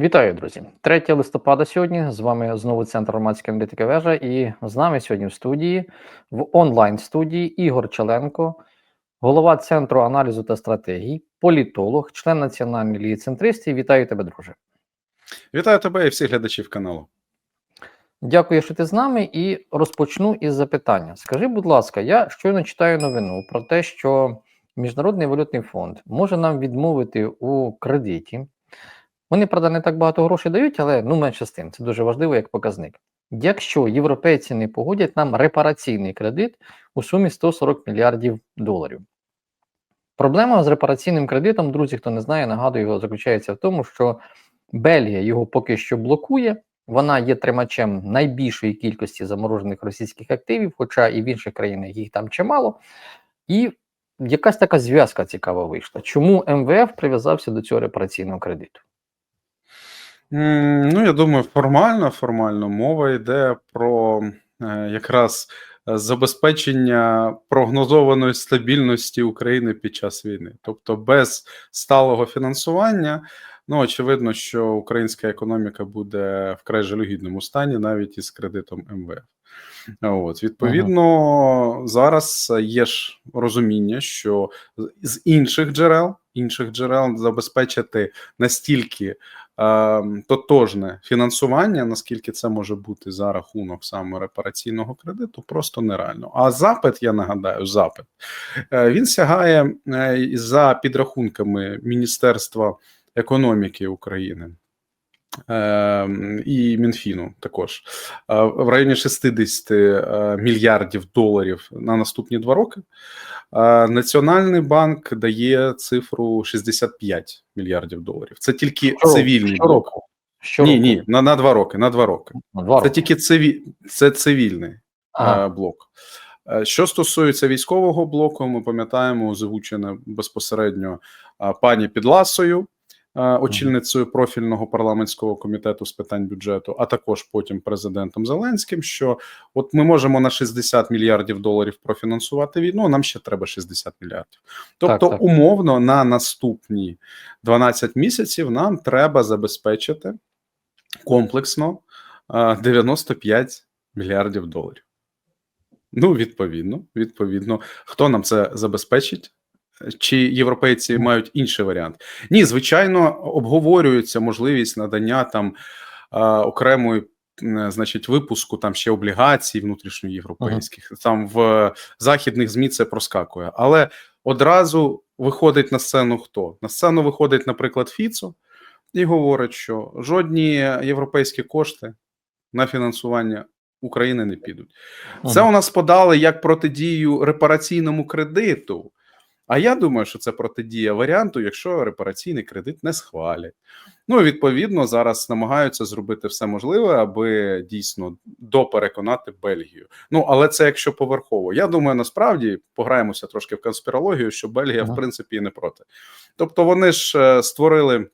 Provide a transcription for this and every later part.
Вітаю, друзі! 3 листопада сьогодні. З вами знову центр громадської аналітики вежа. І з нами сьогодні в студії, в онлайн студії Ігор Челенко, голова центру аналізу та стратегій, політолог, член Національної ліги центристів. Вітаю тебе, друже. Вітаю тебе і всіх глядачів каналу. Дякую, що ти з нами. І розпочну із запитання. Скажи, будь ласка, я щойно читаю новину про те, що Міжнародний валютний фонд може нам відмовити у кредиті. Вони, правда, не так багато грошей дають, але ну менше з тим. Це дуже важливо як показник. Якщо європейці не погодять нам репараційний кредит у сумі 140 мільярдів доларів. Проблема з репараційним кредитом, друзі, хто не знає, нагадую, його заключається в тому, що Бельгія його поки що блокує. Вона є тримачем найбільшої кількості заморожених російських активів, хоча і в інших країнах їх там чимало. І якась така зв'язка цікава вийшла. Чому МВФ прив'язався до цього репараційного кредиту? Ну, я думаю, формально, формально мова йде про е, якраз е, забезпечення прогнозованої стабільності України під час війни. Тобто, без сталого фінансування, ну очевидно, що українська економіка буде вкрай жалюгідному стані, навіть із кредитом МВФ. От відповідно, зараз є ж розуміння, що з інших джерел інших джерел забезпечити настільки тотожне фінансування, наскільки це може бути за рахунок саме репараційного кредиту, просто нереально. А запит, я нагадаю, запит е, він сягає е, за підрахунками Міністерства економіки України. Ем, і Мінфіну також е, в районі 60 е, мільярдів доларів на наступні два роки. Е, Національний банк дає цифру 65 мільярдів доларів. Це тільки цивільний блок. Щороку. Ні, ні, на, на два роки. На два роки. На два Це роки. тільки циві... це цивільний Ага. блок. Що стосується військового блоку, ми пам'ятаємо озвучене безпосередньо пані Підласою, очільницею профільного парламентського комітету з питань бюджету, а також потім президентом Зеленським. Що от ми можемо на 60 мільярдів доларів профінансувати війну, а нам ще треба 60 мільярдів. Тобто, так. умовно, на наступні 12 місяців нам треба забезпечити комплексно е, 95 мільярдів доларів. Ну, відповідно, відповідно, хто нам це забезпечить? Чи європейці мають інший варіант? Ні, звичайно, обговорюється можливість надання там е, окремої, значить, випуску там ще облігацій внутрішньоєвропейських. Там в західних змі це проскакує. Але одразу виходить на сцену хто? На сцену виходить, наприклад, Фіцо і говорить, що жодні європейські кошти на фінансування України не підуть. Це у нас подали як протидію репараційному кредиту. А я думаю, що це протидія варіанту, якщо репараційний кредит не схвалять. Ну, відповідно, зараз намагаються зробити все можливе, аби дійсно допереконати Бельгію. Ну, але це якщо поверхово. Я думаю, насправді пограємося трошки в конспірологію, що Бельгія, Ага. в принципі, і не проти. Тобто, вони ж е, створили,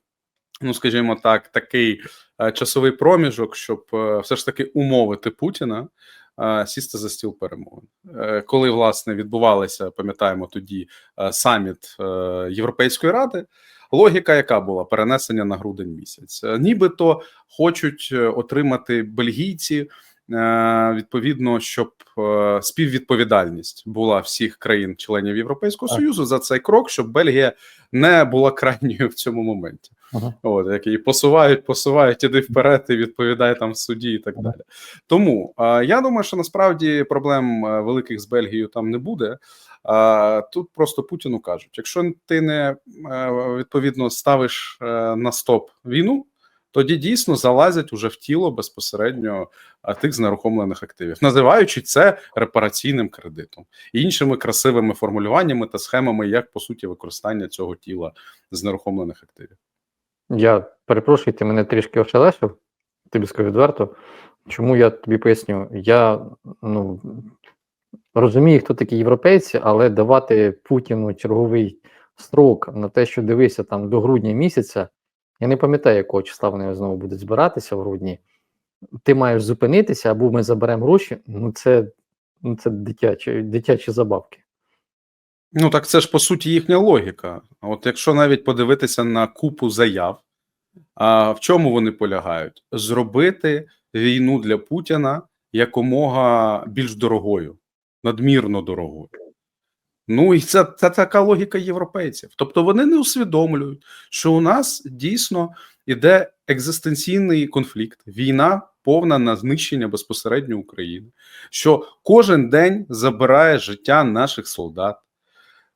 ну скажімо так, такий е, часовий проміжок, щоб е, все ж таки умовити Путіна сісти за стіл перемовин. Е, Коли власне відбувалися, пам'ятаємо тоді е, саміт е, Європейської ради. Логіка, яка була перенесення на грудень місяць, Е, нібито хочуть е, отримати бельгійці. Е, Відповідно, щоб е, співвідповідальність була всіх країн-членів Європейського Так. союзу за цей крок, щоб Бельгія не була крайньою в цьому моменті. Ага. От які посувають, посувають, іди вперед і відповідай там в суді і так Ага. далі. Тому е, я думаю, що насправді проблем великих з Бельгією там не буде. А тут просто Путіну кажуть: якщо ти не відповідно ставиш на стоп війну, тоді дійсно залазять уже в тіло безпосередньо тих знерухомлених активів, називаючи це репараційним кредитом і іншими красивими формулюваннями та схемами, як по суті використання цього тіла знерухомлених активів. Я перепрошую, ти мене трішки ошелешив, тобі скажу відверто. Чому я тобі поясню? Я ну, розумію, хто такі європейці, але давати Путіну черговий строк на те, що дивися там до грудня місяця, я не пам'ятаю, якого числа вони знову будуть збиратися в грудні. Ти маєш зупинитися, або ми заберемо гроші. Ну, це, ну, це дитячі, дитячі забавки. Ну так це ж по суті їхня логіка. От якщо навіть подивитися на купу заяв А в чому вони полягають? Зробити війну для Путіна якомога більш дорогою, надмірно дорогою. Ну і це, це така логіка європейців. Тобто вони не усвідомлюють, що у нас дійсно іде екзистенційний конфлікт, війна повна на знищення безпосередньо України, що кожен день забирає життя наших солдат,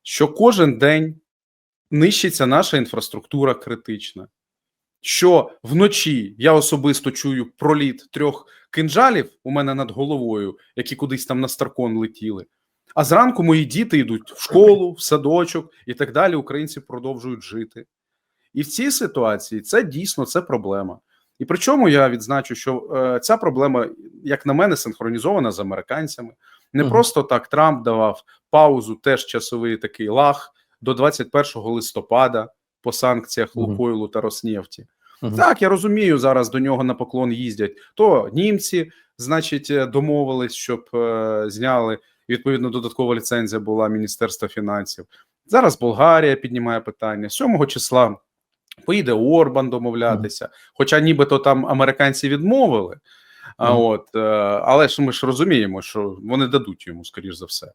що кожен день нищиться наша інфраструктура критична. Що вночі я особисто чую проліт трьох кинжалів у мене над головою, які кудись там на Старкон летіли. А зранку мої діти йдуть в школу, в садочок і так далі. Українці продовжують жити. І в цій ситуації це дійсно це проблема. І причому я відзначу, що е, ця проблема, як на мене, синхронізована з американцями. Не Мгм. просто так Трамп давав паузу, теж часовий такий лаг до 21 листопада по санкціях Мгм. Лукойлу та Роснефті. Мгм. Так, я розумію, зараз до нього на поклон їздять. То німці, значить, е, домовились, щоб е, зняли відповідно додаткова ліцензія була Міністерства фінансів. Зараз Болгарія піднімає питання 7 числа. Поїде Орбан домовлятися, хоча нібито там американці відмовили. А от, е, але ж ми ж розуміємо, що вони дадуть йому, скоріш за все.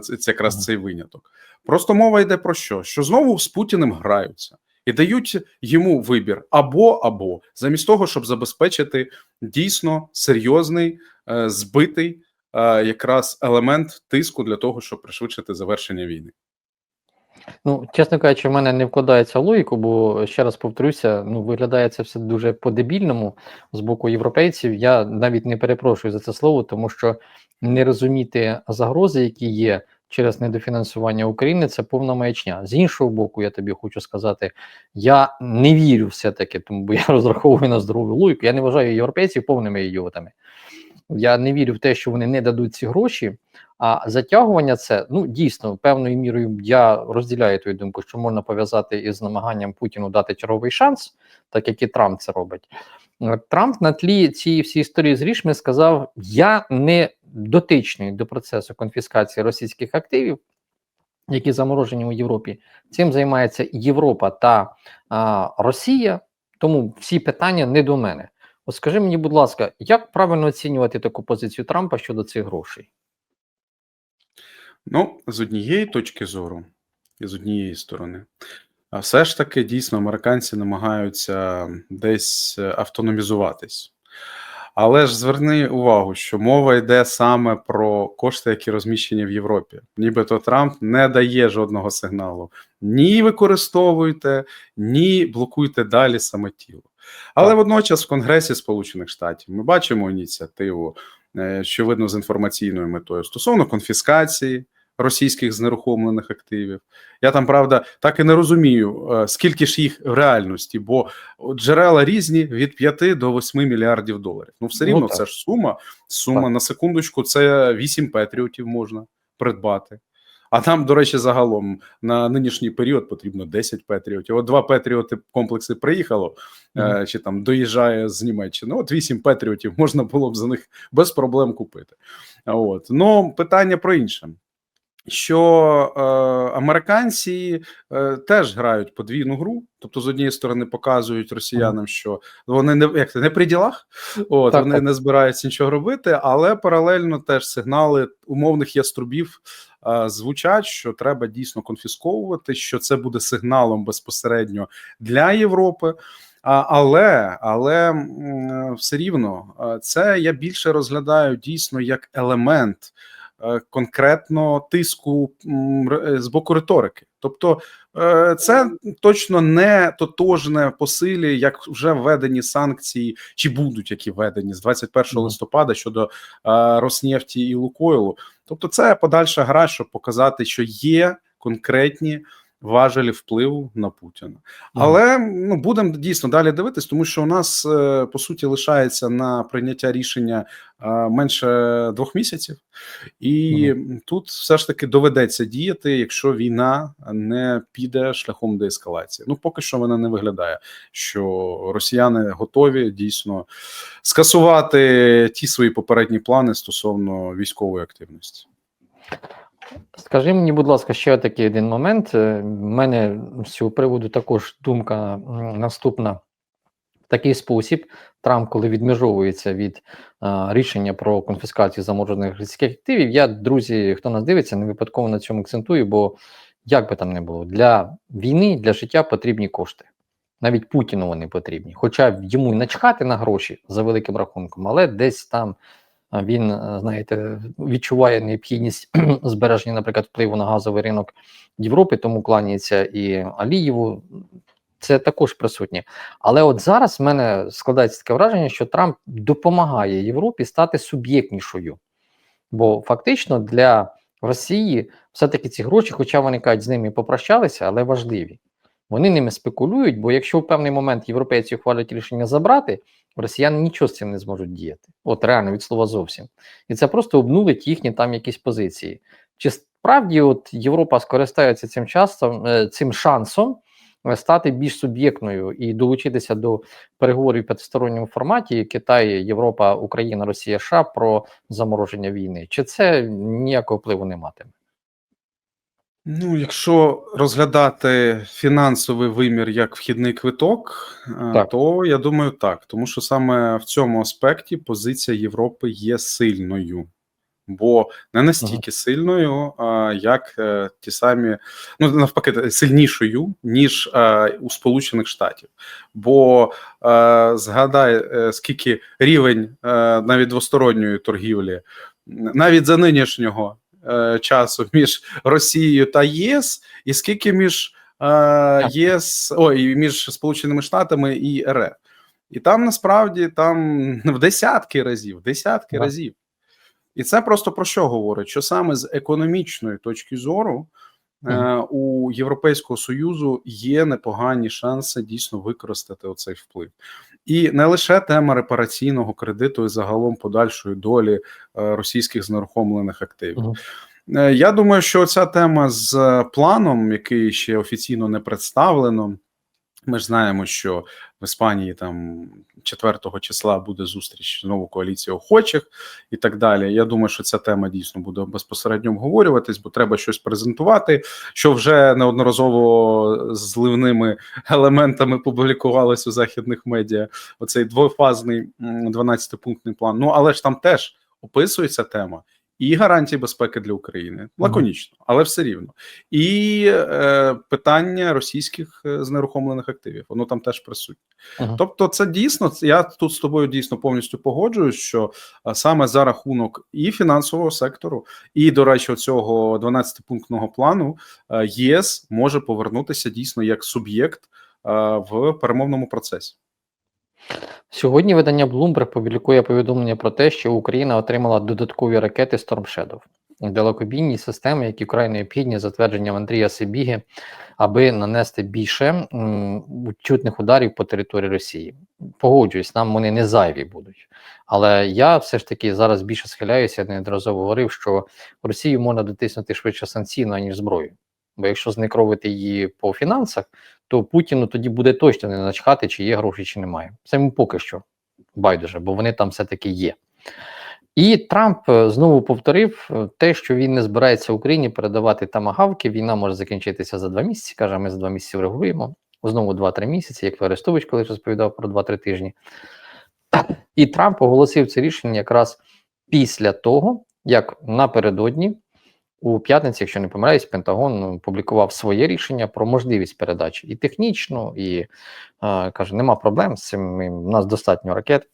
Це, це якраз цей виняток. Просто мова йде про що? Що знову з Путіним граються і дають йому вибір або або замість того, щоб забезпечити дійсно серйозний е, збитий якраз елемент тиску для того, щоб пришвидшити завершення війни. Ну, чесно кажучи, в мене не вкладається логіку, бо ще раз повторюся, ну виглядає це все дуже по-дебільному з боку європейців. Я навіть не перепрошую за це слово, тому що не розуміти загрози, які є через недофінансування України, це повна маячня. З іншого боку, я тобі хочу сказати, я не вірю все-таки, тому бо я розраховую на здорову логіку. Я не вважаю європейців повними ідіотами. Я не вірю в те, що вони не дадуть ці гроші. А затягування це ну дійсно певною мірою я розділяю твою думку, що можна пов'язати із намаганням Путіну дати черговий шанс, так як і Трамп це робить. Трамп на тлі цієї всієї історії з рішми сказав: Я не дотичний до процесу конфіскації російських активів, які заморожені у Європі. Цим займається Європа та а, Росія. Тому всі питання не до мене. От скажи мені, будь ласка, як правильно оцінювати таку позицію Трампа щодо цих грошей? Ну, з однієї точки зору, і з однієї сторони, а все ж таки дійсно американці намагаються десь е, автономізуватись. Але ж зверни увагу, що мова йде саме про кошти, які розміщені в Європі. Нібито Трамп не дає жодного сигналу: ні використовуйте, ні блокуйте далі саме тіло. Але Так. водночас в Конгресі Сполучених Штатів ми бачимо ініціативу, е, що видно з інформаційною метою стосовно конфіскації російських знерухомлених активів. Я там правда так і не розумію, е, скільки ж їх в реальності, бо джерела різні від 5 до 8 мільярдів доларів. Ну, все Ну, рівно, так. це ж сума. Сума Так. на секундочку, це 8 петріотів можна придбати. А нам, до речі, загалом на нинішній період потрібно 10 петріотів. От два петріоти комплекси приїхало, е, чи там доїжджає з Німеччини. От 8 петріотів можна було б за них без проблем купити. От. Ну, питання про інше. Що е, американці е, теж грають подвійну гру, тобто з однієї сторони показують росіянам, що вони не як це не при ділах, от Так, вони так. не збираються нічого робити, але паралельно теж сигнали умовних яструбів е, звучать, що треба дійсно конфісковувати, що це буде сигналом безпосередньо для Європи. А, але але все рівно е, це я більше розглядаю дійсно як елемент е, конкретно тиску е, з боку риторики. Тобто е, це точно не тотожне по силі, як вже введені санкції, чи будуть які введені з 21 Мгм. листопада щодо е, Роснефті і Лукойлу. Тобто, це подальша гра, щоб показати, що є конкретні важелі впливу на Путіна. Але ну будемо дійсно далі дивитись, тому що у нас е, по суті лишається на прийняття рішення е, менше двох місяців, і тут все ж таки доведеться діяти, якщо війна не піде шляхом деескалації. Ну поки що вона не виглядає, що росіяни готові дійсно скасувати ті свої попередні плани стосовно військової активності. Скажи мені, будь ласка, ще такий один момент. Е, В мене з цього приводу також думка наступна. В такий спосіб Трамп, коли відмежовується від а, рішення про конфіскацію заморожених російських активів, я, друзі, хто нас дивиться, не випадково на цьому акцентую, бо як би там не було, для війни, для життя потрібні кошти. Навіть Путіну вони потрібні. Хоча йому начхати на гроші за великим рахунком, але десь там він, знаєте, відчуває необхідність збереження, наприклад, впливу на газовий ринок Європи, тому кланяється і Алієву. Це також присутнє. Але от зараз в мене складається таке враження, що Трамп допомагає Європі стати суб'єктнішою. Бо фактично для Росії все-таки ці гроші, хоча вони кажуть, з ними попрощалися, але важливі. Вони ними спекулюють, бо якщо в певний момент європейці ухвалять рішення забрати, росіяни нічого з цим не зможуть діяти. От реально від слова зовсім. І це просто обнулить їхні там якісь позиції. Чи справді от Європа скористається цим часом, е, цим шансом е, стати більш суб'єктною і долучитися до переговорів в п'ятисторонньому форматі Китай, Європа, Україна, Росія, США про замороження війни? Чи це ніякого впливу не матиме? Ну, якщо розглядати фінансовий вимір як вхідний квиток, е, Так. то я думаю, так. Тому що саме в цьому аспекті позиція Європи є сильною, бо не настільки сильною, як е, ті самі, ну навпаки, сильнішою, ніж е, у Сполучених Штатів. Бо е, згадай, е, скільки рівень е, навіть двосторонньої торгівлі, навіть за нинішнього е, часу між Росією та ЄС, і скільки між е, ЄС, ой, між Сполученими Штатами і РФ. І там насправді там в десятки разів, десятки Да. разів. І це просто про що говорить? Що саме з економічної точки зору е, у Європейського Союзу є непогані шанси дійсно використати оцей вплив. І не лише тема репараційного кредиту і загалом подальшої долі е, російських знерухомлених активів. Е, Я думаю, що ця тема з планом, який ще офіційно не представлено. Ми ж знаємо, що в Іспанії там 4 числа буде зустріч знову коаліції охочих і так далі. Я думаю, що ця тема дійсно буде безпосередньо обговорюватись, бо треба щось презентувати, що вже неодноразово зливними елементами публікувалось у західних медіа. Оцей двофазний м, 12-пунктний план. Ну але ж там теж описується тема. І гарантії безпеки для України лаконічно, але все рівно. І е, питання російських е, знерухомлених активів, воно там теж присутнє. Мгм. Тобто, це дійсно я тут з тобою дійсно повністю погоджуюсь, що е, саме за рахунок і фінансового сектору, і до речі, цього 12-пунктного плану е, ЄС може повернутися дійсно як суб'єкт в перемовному процесі. Сьогодні видання Bloomberg публікує повідомлення про те, що Україна отримала додаткові ракети Storm Shadow. далекобійні системи, які вкрай необхідні затвердженням Андрія Сибіги, аби нанести більше чутних ударів по території Росії. Погоджуюсь, нам вони не зайві будуть. Але я все ж таки зараз більше схиляюся, я неодноразово говорив, що Росію можна дотиснути швидше санкційно, ніж зброю. Бо якщо зникровити її по фінансах, то Путіну тоді буде точно не начхати, чи є гроші, чи немає. Це йому поки що байдуже, бо вони там все-таки є. І Трамп е, знову повторив е, те, що він не збирається Україні передавати тамагавки. Війна може закінчитися за два місяці. Каже, ми за два місяці врегулюємо. Знову 2-3 місяці, як Арестович колись розповідав про 2-3 тижні. І Трамп оголосив це рішення якраз після того, як напередодні, у п'ятниці, якщо не помиляюсь, Пентагон ну, публікував своє рішення про можливість передачі і технічну, і е, каже, нема проблем з цим. У нас достатньо ракет.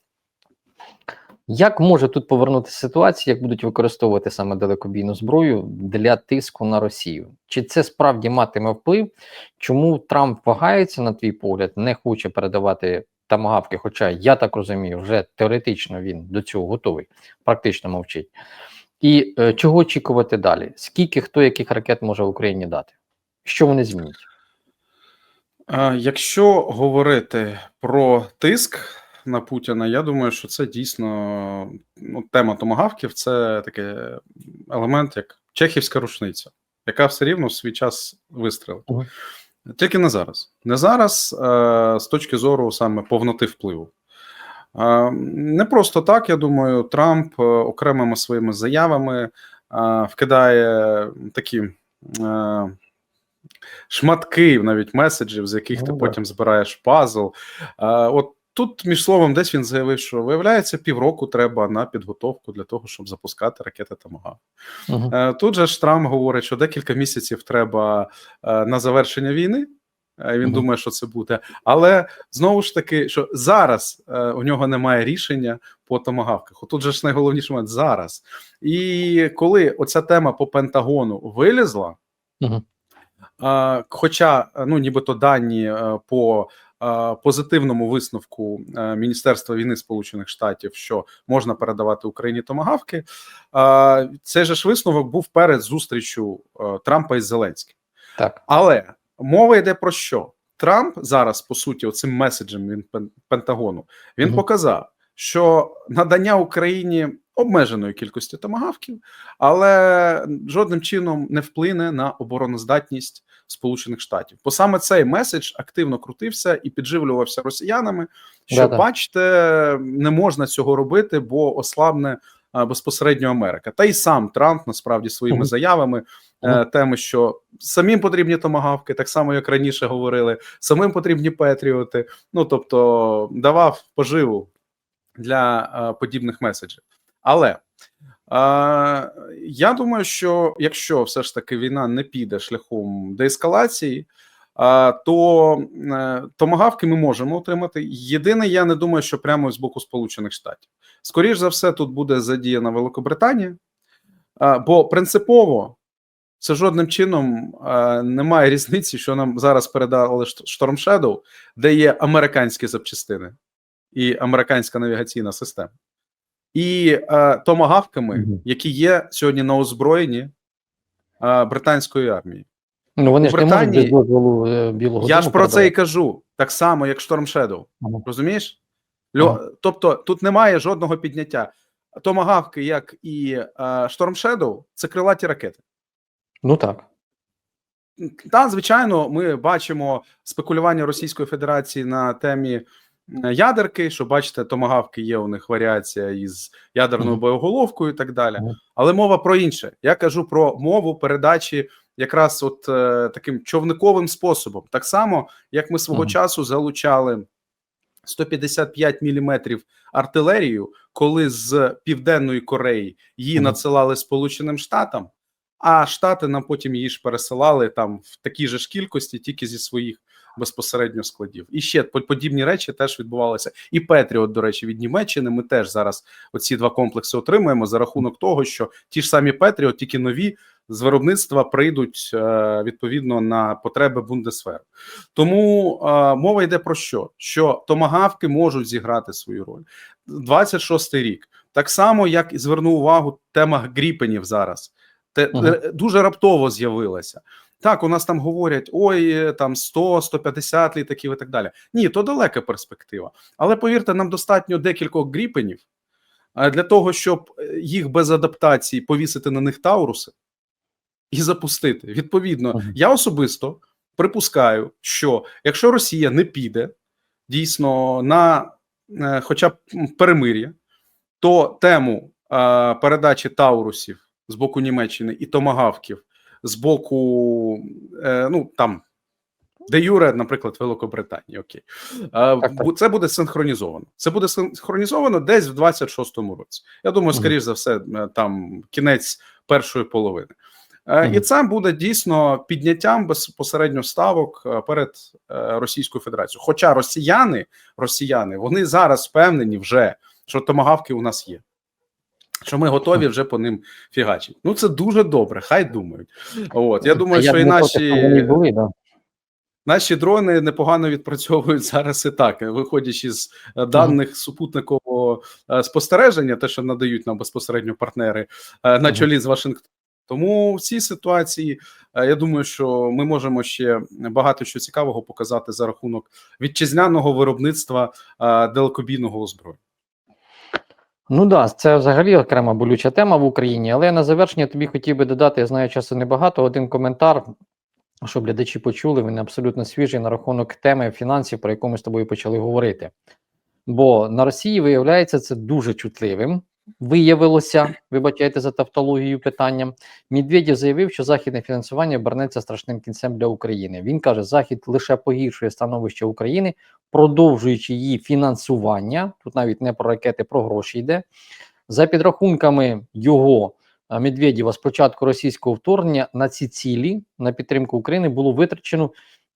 Як може тут повернутися ситуація, як будуть використовувати саме далекобійну зброю для тиску на Росію? Чи це справді матиме вплив? Чому Трамп вагається, на твій погляд, не хоче передавати тамагавки? Хоча я так розумію, вже теоретично він до цього готовий, практично мовчить. І е, чого очікувати далі? Скільки хто яких ракет може Україні дати? Що вони змінять? Якщо говорити про тиск на Путіна, я думаю, що це дійсно ну, тема томагавків це такий елемент, як чехівська рушниця, яка все рівно в свій час вистрілить. Мгм. Тільки не зараз. Не зараз, е, з точки зору саме повноти впливу. Не просто так, я думаю, Трамп е, окремими своїми заявами вкидає такі. е, Шматки навіть меседжів, з яких ти Ну, потім збираєш пазл. От тут, між словом, десь він заявив, що виявляється, півроку треба на підготовку для того, щоб запускати ракети Тамагав. Мгм. Е, Тут же ж Трамп говорить, що декілька місяців треба на завершення війни. Е, Він Мгм. думає, що це буде. Але знову ж таки, що зараз е, у нього немає рішення по томагавках. Отут же ж найголовніший момент зараз. І коли оця тема по Пентагону вилізла, Мгм. е, хоча ну нібито дані е, по е, позитивному висновку е, Міністерства війни Сполучених Штатів, що можна передавати Україні томагавки, е, цей же ж висновок був перед зустрічю е, Трампа із Зеленським. Так. Але мова йде про що? Трамп зараз, по суті, оцим меседжем він Пен- Пентагону він Мгм. показав, що надання Україні обмеженої кількості томагавків, але жодним чином не вплине на обороноздатність Сполучених Штатів. Бо саме цей меседж активно крутився і підживлювався росіянами. Що Да-да. бачите, не можна цього робити, бо ослабне безпосередньо Америка. Та й сам Трамп насправді своїми заявами е, теми, що самим потрібні томагавки, так само як раніше говорили, самим потрібні петріоти. Ну тобто давав поживу для е, подібних меседжів. Але е, я думаю, що якщо все ж таки війна не піде шляхом деескалації, то е, томагавки ми можемо отримати. Єдине, я не думаю, що прямо з боку Сполучених Штатів. Скоріш за все, тут буде задіяна Великобританія, бо принципово це жодним чином е, немає різниці, що нам зараз передали Storm Shadow, де є американські запчастини і американська навігаційна система, і е, томагавками, які є сьогодні на озброєнні е, британської армії. Ну вони У ж не можуть без дозволу е, білого Я Дому ж про це і кажу, так само, як Storm Shadow. Ага. Розумієш? Льо, Ага. Тобто тут немає жодного підняття. Томагавки, як і е, Storm Shadow, це крилаті ракети. Ну так. Та, звичайно, ми бачимо спекулювання Російської Федерації на темі е, ядерки, що бачите, томагавки є у них варіація із ядерною боєголовкою і так далі. Але мова про інше. Я кажу про мову передачі якраз от е, таким човниковим способом. Так само, як ми свого Мгм. часу залучали 155 міліметрів артилерію, коли з Південної Кореї її Мгм. надсилали Сполученим Штатам, а Штати нам потім її ж пересилали там в такій же ж кількості, тільки зі своїх безпосередньо складів. І ще подібні речі теж відбувалися. І Петріот, до речі, від Німеччини. Ми теж зараз оці два комплекси отримуємо за рахунок того, що ті ж самі Петріот, тільки нові з виробництва прийдуть е, відповідно на потреби Бундесверу. Тому е, мова йде про що? Що томагавки можуть зіграти свою роль. 26-й рік. Так само, як і звернув увагу тема гріпенів зараз. Те Мгм. е, дуже раптово з'явилася. Так, у нас там говорять: ой, там 100, 150 літаків і так далі. Ні, то далека перспектива. Але повірте, нам достатньо декількох гріпенів е, для того, щоб е, їх без адаптації повісити на них тауруси і запустити. Відповідно, я особисто припускаю, що якщо Росія не піде дійсно на е, хоча б перемир'я, то тему передачі таурусів з боку Німеччини і томагавків з боку, е, ну там. Де Юре, наприклад, Великобританії, окей, Е, так. бу- це буде синхронізовано. Це буде синхронізовано десь в 26-му році. Я думаю, скоріш за все, е, там кінець першої половини. І це буде дійсно підняттям безпосередньо ставок перед Російською Федерацією. Хоча росіяни, росіяни, вони зараз впевнені вже, що томагавки у нас є. Що ми готові вже по ним фігачити. Ну це дуже добре, хай думають. От я думаю, А що і наші були, да. Наші дрони непогано відпрацьовують зараз і так, виходячи з е, даних супутникового е, спостереження, те, що надають нам безпосередньо партнери е, на чолі з Вашингтоном. Тому в цій ситуації я думаю, що ми можемо ще багато що цікавого показати за рахунок вітчизняного виробництва далекобійного озброєння. Ну да, це взагалі окрема болюча тема в Україні. Але на завершення тобі хотів би додати, я знаю, часу небагато. Один коментар, щоб глядачі почули, він абсолютно свіжий на рахунок теми фінансів, про яку ми з тобою почали говорити. Бо на Росії виявляється це дуже чутливим, виявилося, вибачайте за тавтологію питання. Медведєв заявив, що західне фінансування обернеться страшним кінцем для України. Він каже, захід лише погіршує становище України, продовжуючи її фінансування. Тут навіть не про ракети, про гроші йде. За підрахунками його Медведєва, з початку російського вторгнення на ці цілі на підтримку України було витрачено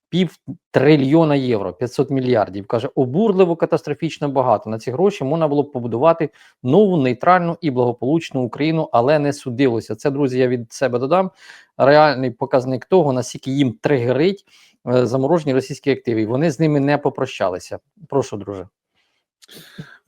пів трильйона євро, 500 мільярдів. Каже, обурливо катастрофічно багато. На ці гроші можна було б побудувати нову нейтральну і благополучну Україну, але не судилося. Це, друзі, я від себе додам. Реальний показник того, наскільки їм тригерить е, заморожені російські активи. Вони з ними не попрощалися. Прошу, друже.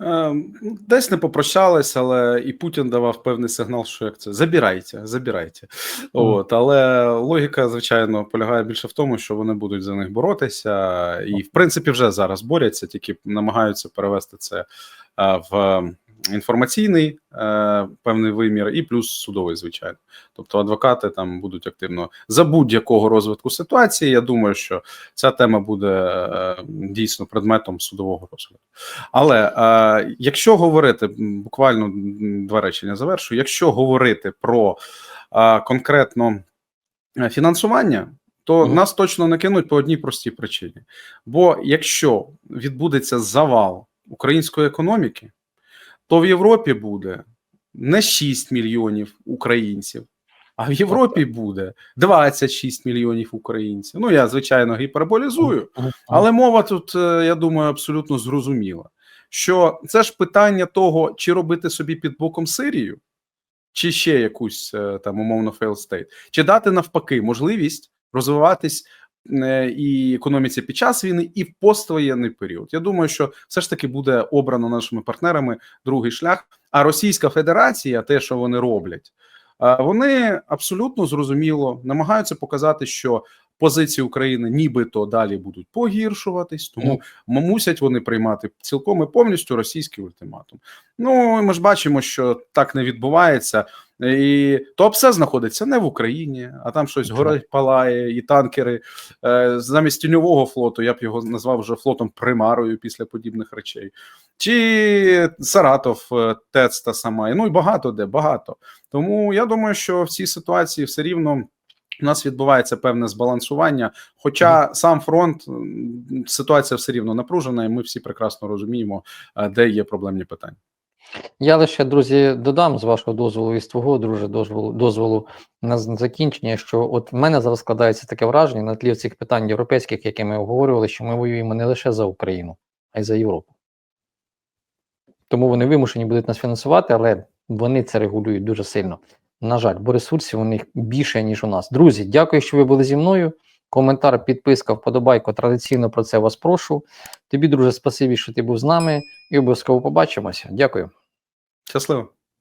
Е, ну, Десь не попрощались, але і Путін давав певний сигнал, що як це забирайте, забирайте. От, але логіка, звичайно, полягає більше в тому, що вони будуть за них боротися, і в принципі вже зараз борються, тільки намагаються перевести це е, в інформаційний е, певний вимір, і плюс судовий, звичайно. Тобто адвокати там будуть активно за будь-якого розвитку ситуації. Я думаю, що ця тема буде е, дійсно предметом судового розгляду. Але е, якщо говорити буквально два речення завершу, якщо говорити про е, конкретно е, фінансування, то Мгм. нас точно не кинуть по одній простій причині. Бо якщо відбудеться завал української економіки, то в Європі буде не 6 мільйонів українців, а в Європі буде 26 мільйонів українців. Ну я звичайно гіперболізую. Але мова тут, е, я думаю, абсолютно зрозуміла, що це ж питання того, чи робити собі під боком Сирію, чи ще якусь е, там умовно state, чи дати навпаки можливість розвиватись і економіці під час війни, і в поствоєнний період. Я думаю, що все ж таки буде обрано нашими партнерами другий шлях. А Російська Федерація, те, що вони роблять, е, вони абсолютно зрозуміло намагаються показати, що позиції України нібито далі будуть погіршуватись, тому мусять вони приймати цілком і повністю російський ультиматум. Ну ми ж бачимо, що так не відбувається. І то все знаходиться не в Україні, а там щось горить, палає, і танкери е, замість тіньового флоту. Я б його назвав вже флотом примарою після подібних речей. Чи Саратов, е, ТЕЦ та сама, ну і багато де, багато. Тому я думаю, що в цій ситуації все рівно. У нас відбувається певне збалансування. Хоча сам фронт ситуація все рівно напружена, і ми всі прекрасно розуміємо, е, де є проблемні питання. Я лише, друзі, додам з вашого дозволу і з твого, друже, дозволу, дозволу на закінчення, що от в мене зараз складається таке враження на тлі цих питань європейських, які ми обговорювали, що ми воюємо не лише за Україну, а й за Європу. Тому вони вимушені будуть нас фінансувати, але вони це регулюють дуже сильно. На жаль, бо ресурсів у них більше, ніж у нас. Друзі, дякую, що ви були зі мною. Коментар, підписка, вподобайка. Традиційно про це вас прошу. Тобі, друже, спасибі, що ти був з нами, і обов'язково побачимося. Дякую. Щасливо.